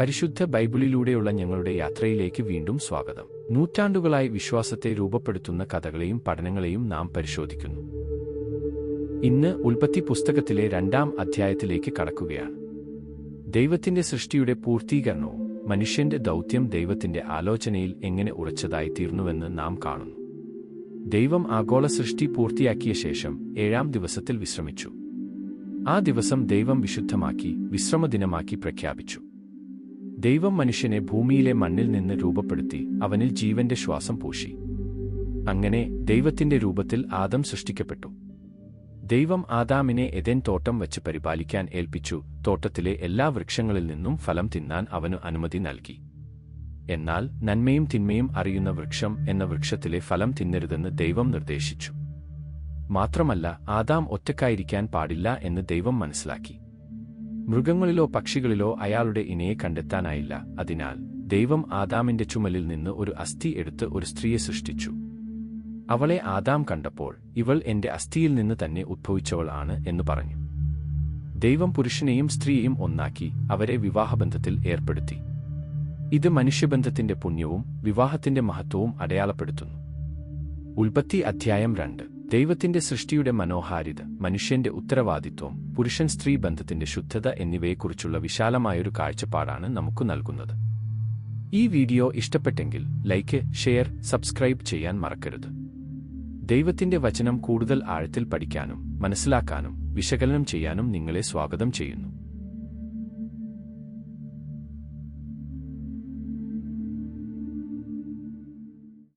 പരിശുദ്ധ ബൈബിളിലൂടെയുള്ള ഞങ്ങളുടെ യാത്രയിലേക്ക് വീണ്ടും സ്വാഗതം. നൂറ്റാണ്ടുകളായി വിശ്വാസത്തെ രൂപപ്പെടുത്തുന്ന കഥകളെയും പഠനങ്ങളെയും നാം പരിശോധിക്കുന്നു. ഇന്ന് ഉൽപ്പത്തി പുസ്തകത്തിലെ രണ്ടാം അധ്യായത്തിലേക്ക് കടക്കുകയാണ്. ദൈവത്തിന്റെ സൃഷ്ടിയുടെ പൂർത്തീകരണവും മനുഷ്യന്റെ ദൗത്യം ദൈവത്തിന്റെ ആലോചനയിൽ എങ്ങനെ ഉറച്ചതായി തീർന്നുവെന്ന് നാം കാണുന്നു. ദൈവം ആഗോള സൃഷ്ടി പൂർത്തിയാക്കിയ ശേഷം ഏഴാം ദിവസത്തിൽ വിശ്രമിച്ചു. ആ ദിവസം ദൈവം വിശുദ്ധമാക്കി വിശ്രമദിനമാക്കി പ്രഖ്യാപിച്ചു. ദൈവം മനുഷ്യനെ ഭൂമിയിലെ മണ്ണിൽ നിന്ന് രൂപപ്പെടുത്തി അവനിൽ ജീവന്റെ ശ്വാസം പൂശി. അങ്ങനെ ദൈവത്തിന്റെ രൂപത്തിൽ ആദം സൃഷ്ടിക്കപ്പെട്ടു. ദൈവം ആദാമിനെ എതെൻ തോട്ടം വച്ച് പരിപാലിക്കാൻ ഏൽപ്പിച്ചു. തോട്ടത്തിലെ എല്ലാ വൃക്ഷങ്ങളിൽ നിന്നും ഫലം തിന്നാൻ അവനു അനുമതി നൽകി. എന്നാൽ നന്മയും തിന്മയും അറിയുന്ന വൃക്ഷം എന്ന വൃക്ഷത്തിലെ ഫലം തിന്നരുതെന്ന് ദൈവം നിർദ്ദേശിച്ചു. മാത്രമല്ല ആദാം ഒറ്റക്കായിരിക്കാൻ പാടില്ല എന്ന് ദൈവം മനസ്സിലാക്കി. മൃഗങ്ങളിലോ പക്ഷികളിലോ അയാളുടെ ഇനയെ കണ്ടെത്താനായില്ല. അതിനാൽ ദൈവം ആദാമിന്റെ ചുമലിൽ നിന്ന് ഒരു അസ്ഥി എടുത്ത് ഒരു സ്ത്രീയെ സൃഷ്ടിച്ചു. അവളെ ആദാം കണ്ടപ്പോൾ ഇവൾ എന്റെ അസ്ഥിയിൽ നിന്ന് തന്നെ ഉദ്ഭവിച്ചവൾ ആണ് എന്ന് പറഞ്ഞു. ദൈവം പുരുഷനെയും സ്ത്രീയെയും ഒന്നാക്കി അവരെ വിവാഹബന്ധത്തിൽ ഏർപ്പെടുത്തി. ഇത് മനുഷ്യബന്ധത്തിന്റെ പുണ്യവും വിവാഹത്തിന്റെ മഹത്വവും അടയാളപ്പെടുത്തുന്നു. ഉൽപ്പത്തി അധ്യായം രണ്ട്. ദൈവത്തിന്റെ സൃഷ്ടിയുടെ മനോഹാരിത മനുഷ്യന്റെ ഉത്തരവാദിത്വം പുരുഷൻ സ്ത്രീ ബന്ധത്തിന്റെ ശുദ്ധത എന്നിവയെക്കുറിച്ചുള്ള വിശാലമായൊരു കാഴ്ചപ്പാടാണ് നമുക്ക് നൽകുന്നത്. ഈ വീഡിയോ ഇഷ്ടപ്പെട്ടെങ്കിൽ ലൈക്ക് ഷെയർ സബ്സ്ക്രൈബ് ചെയ്യാൻ മറക്കരുത്. ദൈവത്തിന്റെ വചനം കൂടുതൽ ആഴത്തിൽ പഠിക്കാനും മനസ്സിലാക്കാനും വിശകലനം ചെയ്യാനും നിങ്ങളെ സ്വാഗതം ചെയ്യുന്നു.